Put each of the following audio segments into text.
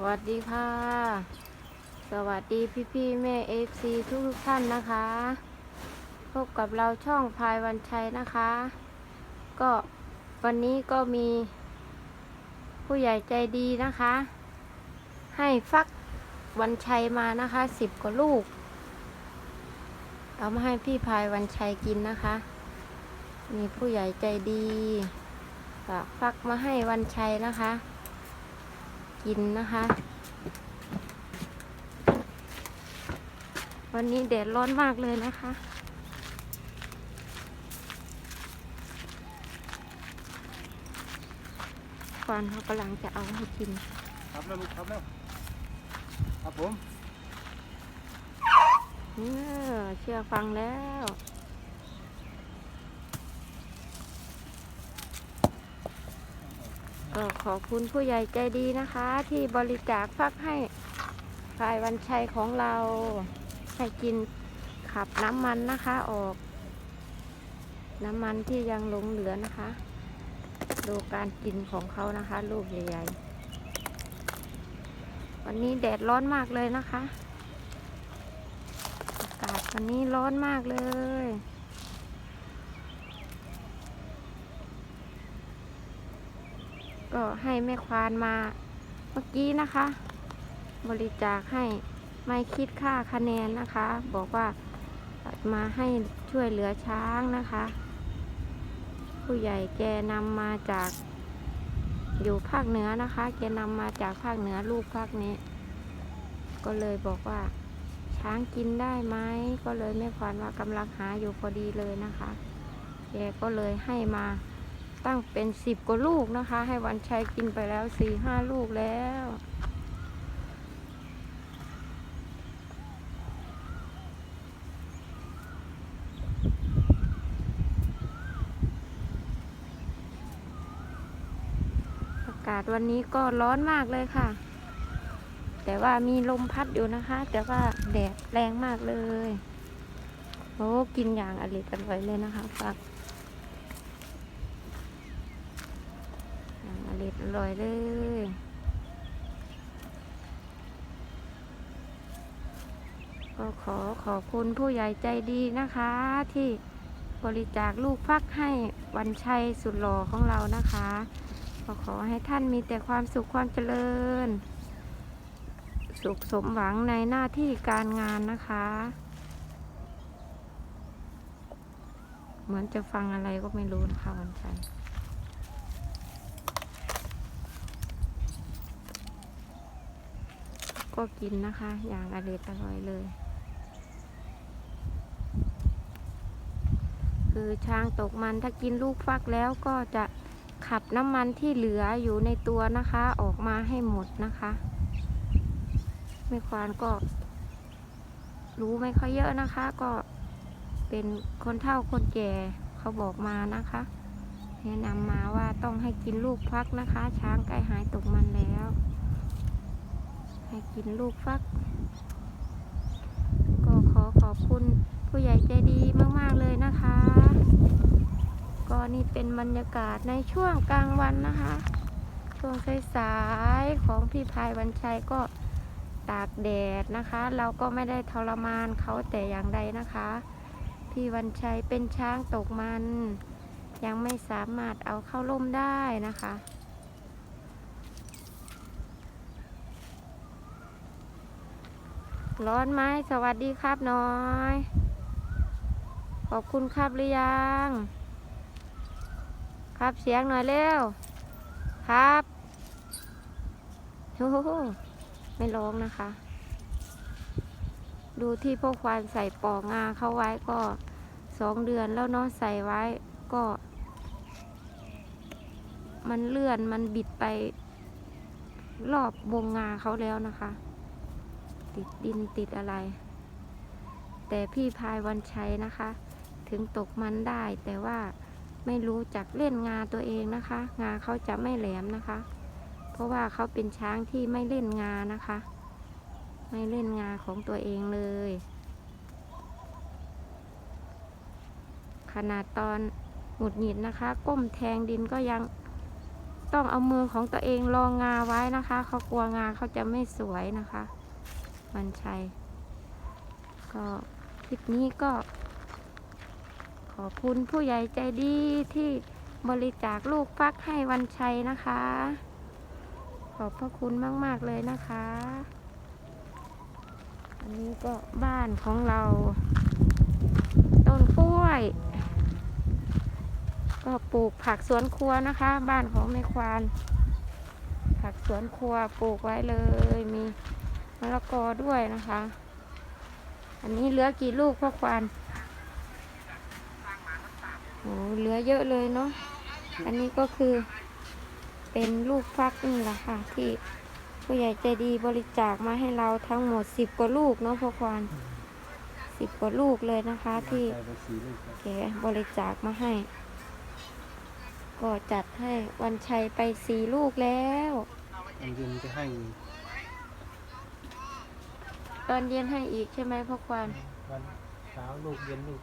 วัสดีค่ะ สวัสดีพี่พี่แม่เอฟซีทุกทุกท่านนะคะ พบกับเราช่องพายวันชัยนะคะ ก็วันนี้ก็มีผู้ใหญ่ใจดีนะคะ ให้ฟักวันชัยมานะคะสิบกว่าลูก เอามาให้พี่พายวันชัยกินนะคะ มีผู้ใหญ่ใจดีฝากฟักมาให้วันชัยนะคะ กินนะคะ วันนี้แดดร้อนมากเลยนะคะควานเขากำลังจะเอาให้กิน ครับแล้วลูกครับแล้วครับผมเออเชื่อฟังแล้ว ก็ขอบคุณผู้ใหญ่ใจดีนะคะ ที่บริจาคฟักให้พายวันชัยของเราให้กินขับน้ำมันนะคะออก น้ำมันที่ยังหลงเหลือนะคะ ดูการกินของเขานะคะ ลูกใหญ่ๆ วันนี้แดดร้อนมากเลยนะคะ อากาศวันนี้ร้อนมากเลย ก็ให้แม่ควานมาเมื่อกี้นะคะ บริจาคให้ไม่คิดค่าคะแนนนะคะ บอกว่ามาให้ช่วยเหลือช้างนะคะ ผู้ใหญ่แกนำมาจากอยู่ภาคเหนือนะคะ แกนำมาจากภาคเหนือลูกภาคนี้ ก็เลยบอกว่า ช้างกินได้ไหมก็เลยแม่ควานว่ากำลังหาอยู่พอดีเลยนะคะ แกก็เลยให้มา ตั้งเป็นสิบกว่าลูกนะคะ ให้วันชัยกินไปแล้วสี่ห้าลูกแล้วอากาศวันนี้ก็ร้อนมากเลยค่ะ แต่ว่ามีลมพัดอยู่นะคะ แต่ว่าแดดแรงมากเลย โอ้ กินอย่างอร่อยอร่อยเลยนะคะฟัก อร่อยอร่อยเลยก็ขอขอบคุณผู้ใหญ่ใจดีนะคะ ที่บริจาคลูกฟักให้วันชัยสุดหล่อของเรานะคะก็ขอให้ท่านมีแต่ความสุขความเจริญ สุขสมหวังในหน้าที่การงานนะคะ เหมือนจะฟังอะไรก็ไม่รู้นะคะวันชัย ก็กินนะคะ อย่างอร่อยอร่อยเลย คือช้างตกมันถ้ากินลูกฟักแล้วก็จะขับน้ำมันที่เหลืออยู่ในตัวนะคะ ออกมาให้หมดนะคะแม่ควานก็รู้ไม่ค่อยเยอะนะคะ ก็เป็นคนเฒ่าคนแก่เขาบอกมานะคะ แนะนำมาว่าต้องให้กินลูกฟักนะคะ ช้างใกล้หายตกมันแล้ว ให้กินลูกฟัก ก็ขอขอบคุณผู้ใหญ่ใจดีมาก ๆ เลยนะคะ ก็นี่เป็นบรรยากาศในช่วงกลางวันนะคะ ช่วงสายๆของพี่พายวันชัยก็ตากแดดนะคะ เราก็ไม่ได้ทรมานเขาแต่อย่างใดนะคะ พี่วันชัยเป็นช้างตกมัน ยังไม่สามารถเอาเข้าร่มได้นะคะ ร้อนไหมสวัสดีครับน้อย ขอบคุณครับหรือยัง ครับเสียงหน่อยเร็ว ครับโอ้โหไม่ร้องนะคะ ดูที่พวกควานใส่ปอกงาเข้าไว้ก็สองเดือนแล้วเนาะใส่ไว้ก็ มันเลื่อนมันบิดไปรอบวงงาเขาแล้วนะคะ ติดดินติดอะไร แต่พี่พายวันชัยนะคะ ถึงตกมันได้ แต่ว่าไม่รู้จักเล่นงาตัวเองนะคะ งาเขาจะไม่แหลมนะคะ เพราะว่าเขาเป็นช้างที่ไม่เล่นงานะคะ ไม่เล่นงาของตัวเองเลย ขนาดตอนหงุดหงิดนะคะ ก้มแทงดินก็ยังต้องเอามือของตัวเองรองงาไว้นะคะ เขากลัวงาเขาจะไม่สวยนะคะ วันชัย ก็คลิปนี้ก็ ขอบคุณผู้ใหญ่ใจดีที่บริจาคลูกฟักให้วันชัยนะคะ ขอบพระคุณมาก ๆ เลยนะคะ อันนี้ก็บ้านของเรา ต้นกล้วย ก็ปลูกผักสวนครัวนะคะ บ้านของแม่ควานผักสวนครัวปลูกไว้เลยมี มะละกอด้วยนะคะ อันนี้เหลือกี่ลูกพ่อควานโอ้เหลือเยอะเลยเนาะ อันนี้ก็คือเป็นลูกฟักนี่แหละค่ะ ที่ผู้ใหญ่ใจดีบริจาคมาให้เราทั้งหมดสิบกว่าลูกเนาะพ่อควานสิบกว่าลูกเลยนะคะ ที่แกบริจาคมาให้ ก็จัดให้วันชัยไปสี่ลูกแล้วอันเย็นจะให้ ตอนเย็นให้อีกใช่ไหมพ่อควานวันเช้าลูกเย็นลูก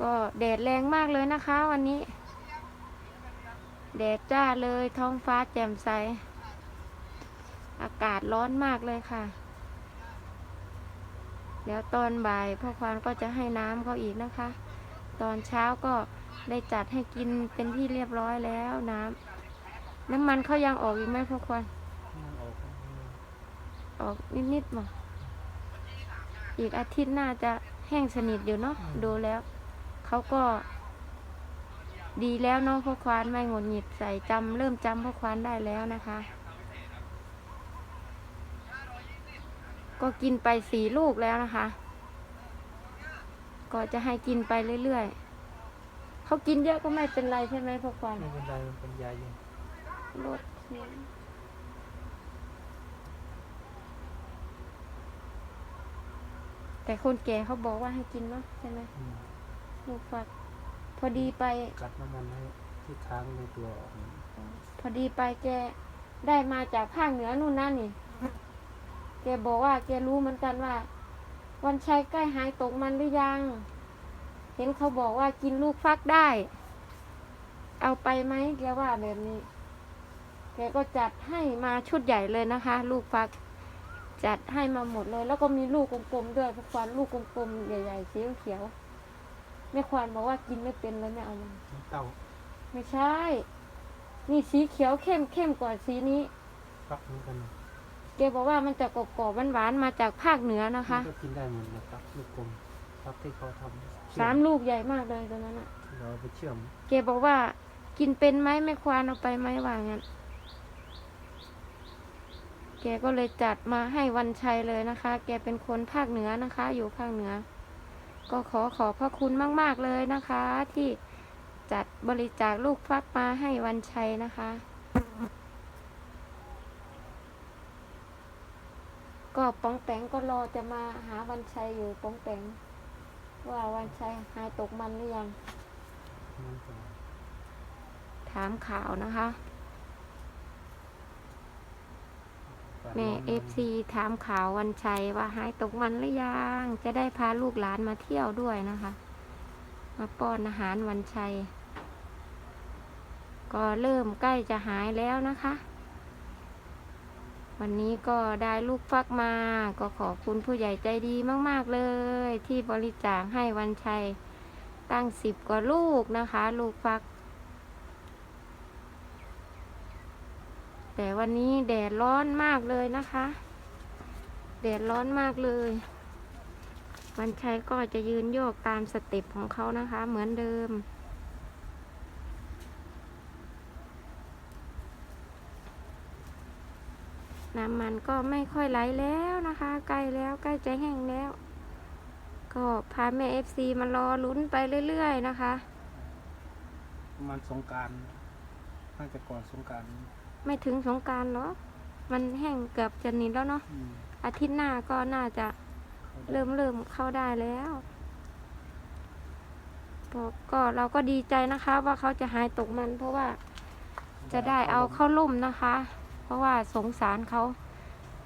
ก็แดดแรงมากเลยนะคะ วันนี้ แดดจ้าเลยท้องฟ้าแจ่มใส อากาศร้อนมากเลยค่ะ เดี๋ยวตอนบ่ายพ่อควานก็จะให้น้ำเขาอีกนะคะ ตอนเช้าก็ได้จัดให้กินเป็นที่เรียบร้อยแล้วน้ำน้ำมันเขายังออกอีกไหมพ่อควานมันออก ออกนิดๆมาอีกอาทิตย์หน้าจะแห้งสนิทอยู่เนาะดูแล้ว เขาก็ ดีแล้วเนาะพ่อควานไม่หงุดหงิดใส่จำเริ่มจำพ่อควานได้แล้วนะคะ ก็กินไปสี่ลูกแล้วนะคะ ก็จะให้กินไปเรื่อยๆเขากินเยอะก็ไม่เป็นไรใช่ไหมพ่อควานไม่เป็นไรมันเป็นยาเย็นลดเสียง แต่คนแก่เขาบอกว่าให้กินเนาะใช่ไหมอืมลูกฟัก พอดีไป กัดน้ำมันให้ที่ค้างในตัวออกพอดีไปแกได้มาจากภาคเหนือนู่นนั่นนี่ แกบอกว่า แกรู้เหมือนกันว่า วันชัยใกล้หายตกมันหรือยัง เห็นเขาบอกว่ากินลูกฟักได้ เอาไปไหมแกว่าแบบนี้ แกก็จัดให้มาชุดใหญ่เลยนะคะ ลูกฟัก จัดให้มาหมดเลย แล้วก็มีลูกกลมๆด้วยพวกควานลูกกลมๆใหญ่ๆสีเขียวๆแม่ควานบอกว่ากินไม่เป็นเลยไม่เอามันน้ำเต้าไม่ใช่ นี่สีเขียวเข้มเข้มกว่าสีนี้ฟักเหมือนกันแกบอกว่ามันจะกรอบๆหวานๆมาจากภาคเหนือนะคะมันก็กินได้หมดนะครับลูกกลมฟักที่เขาทำเชื่อสามลูกใหญ่มากเลยตัวนั้นอะเราเอาไปเชื่อมแกบอกว่ากินเป็นไหมไม่ควานเอาไปไหมว่างั้น แกก็เลยจัดมาให้วันชัยเลยนะคะ แกเป็นคนภาคเหนือนะคะ อยู่ภาคเหนือ ก็ขอขอบพระคุณมาก ๆเลยนะคะ ที่จัดบริจาคลูกฟักมาให้วันชัยนะคะ ก็ป้องแปงก็รอจะมาหาวันชัยอยู่ป้องแปงว่าวันชัยหายตกมันหรือยังมันก็ถามข่าวนะคะ ปัด แม่เอฟซีถามข่าววันชัยว่าหายตกมันหรือยัง จะได้พาลูกหลานมาเที่ยวด้วยนะคะ มาป้อนอาหารวันชัย ก็เริ่มใกล้จะหายแล้วนะคะ วันนี้ก็ได้ลูกฟักมา ก็ขอบคุณผู้ใหญ่ใจดีมากๆเลย ที่บริจาคให้วันชัยตั้งสิบกว่าลูกนะคะ ลูกฟัก แต่วันนี้แดดร้อนมากเลยนะคะ แดดร้อนมากเลย วันชัยก็จะยืนโยกตามสเต็ปของเขานะคะ เหมือนเดิม น้ำมันก็ไม่ค่อยไหลแล้วนะคะ ใกล้แล้วใกล้จะแห้งแล้ว ก็พาแม่เอฟซีมารอลุ้นไปเรื่อยๆนะคะ ประมาณสงกรารน่าจะก่อนสงกราร ไม่ถึงสงกรารหรอกมันแห้งเกือบจะนิดแล้วเนาะอาทิตย์หน้าก็น่าจะเริ่มเริ่มเข้าได้แล้วก็ก็เราก็ดีใจนะคะ ว่าเขาจะหายตกมัน เพราะว่าจะได้เอาเข้าร่มนะคะ เพราะว่าสงสารเขา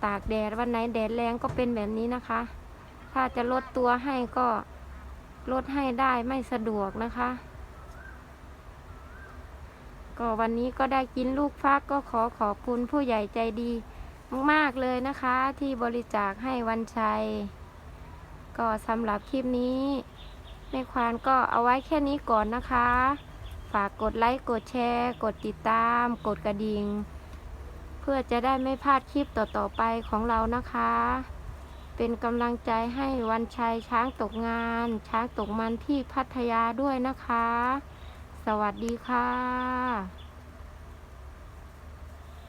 ตากแดดวันไหนแดดแรงก็เป็นแบบนี้นะคะ ถ้าจะลดตัวให้ก็ลดให้ได้ไม่สะดวกนะคะ ก็วันนี้ก็ได้กินลูกฟักก็ขอขอบคุณผู้ใหญ่ใจดีมากๆเลยนะคะ ที่บริจาคให้วันชัย ก็สำหรับคลิปนี้แม่ควานก็เอาไว้แค่นี้ก่อนนะคะ ฝากกดไลค์กดแชร์ กดติดตาม กดกระดิ่ง เพื่อจะได้ไม่พลาดคลิปต่อๆไปของเรานะคะ เป็นกำลังใจให้วันชัยช้างตกงาน ช้างตกมันที่พัทยาด้วยนะคะ สวัสดีค่ะ